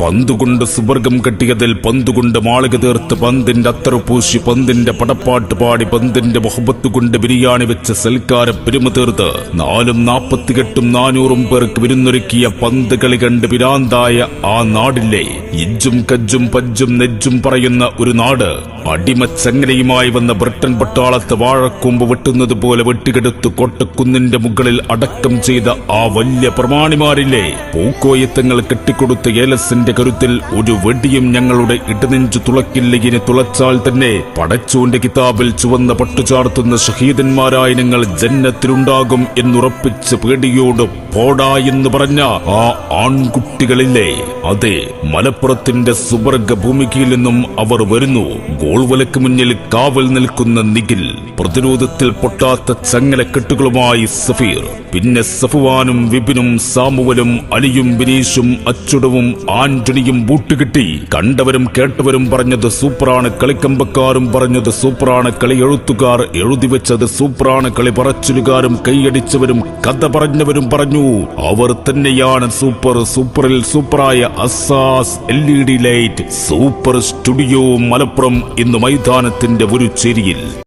പന്തുകൊണ്ട് സുവർഗം കെട്ടിയതിൽ പന്തുകൊണ്ട് മാളിക തീർത്ത് പന്തിന്റെ അത്തറ പൂശി പന്തിന്റെ പടപ്പാട്ട് പാടി പന്തിന്റെ മുഹബത്ത് കൊണ്ട് ബിരിയാണി വെച്ച് സൽക്കാര പെരുമ തീർത്ത് നാലും നാപ്പത്തിയെട്ടും നാനൂറും പേർക്ക് വിരുന്നൊരുക്കിയ പന്ത് കളി കണ്ട് വിരാന്തായ ആ നാടില്ലേ? ഇജ്ജും കജ്ജും പജ്ജും നെജ്ജും പറയുന്ന ഒരു നാട്. അടിമച്ചങ്ങലയുമായി വന്ന ബ്രിട്ടൻ പട്ടാളത്ത് വാഴക്കൊമ്പ് വെട്ടുന്നത് പോലെ വെട്ടിക്കെടുത്ത് കൊട്ടക്കുന്നിന്റെ മുകളിൽ അടക്കം ചെയ്ത ആ വലിയ പ്രമാണിമാരില്ലേ? പൂക്കോയത്തങ്ങൾ കെട്ടിക്കൊടുത്ത ഏലസിന്റെ കരുത്തിൽ ഒരു വെടിയും ഞങ്ങളുടെ ഇടനെഞ്ചു തുളക്കില്ല ഇനി തുളച്ചാൽ തന്നെ പടച്ചോന്റെ കിതാബിൽ ചുവന്ന പട്ടുചാർത്തുന്ന ഷഹീദന്മാരായ നിങ്ങൾ ജന്നത്തിലുണ്ടാകും എന്നുറപ്പിച്ച് പേടിയോട് പോടാ എന്ന് പറഞ്ഞ ആ ആൺകുട്ടികളില്ലേ അതെ മലപ്പുറത്തിന്റെ സുവർഗ ഭൂമികയിൽ നിന്നും അവർ വരുന്നു. ഗോൾവലക്ക് മുന്നിൽ കാവൽ നിൽക്കുന്ന നിഖിൽ പ്രതിരോധത്തിൽ പൊട്ടാത്ത ചങ്ങലക്കെട്ടുകളുമായി സഫീർ. പിന്നെ സഫുവാനും വിപിനും സാമുവലും അലിയും ബിനീഷും അച്ചുടവും ആന്റണിയും ബൂട്ടുകിട്ടി കണ്ടവരും കേട്ടവരും പറഞ്ഞത് സൂപ്പറാണ് കളിക്കമ്പക്കാരും പറഞ്ഞത് സൂപ്പറാണ് കളി എഴുത്തുകാർ എഴുതി വെച്ചത് സൂപ്പറാണ് കളി പറച്ചിലുകാരും കൈയടിച്ചവരും കഥ പറഞ്ഞവരും പറഞ്ഞു അവർ തന്നെയാണ് സൂപ്പർ സൂപ്പറിൽ സൂപ്പറായ Asas L E D light super studio Malappuram ഇന്ന് മൈതാനത്തിന്റെ ഒരു ചേരിയിൽ.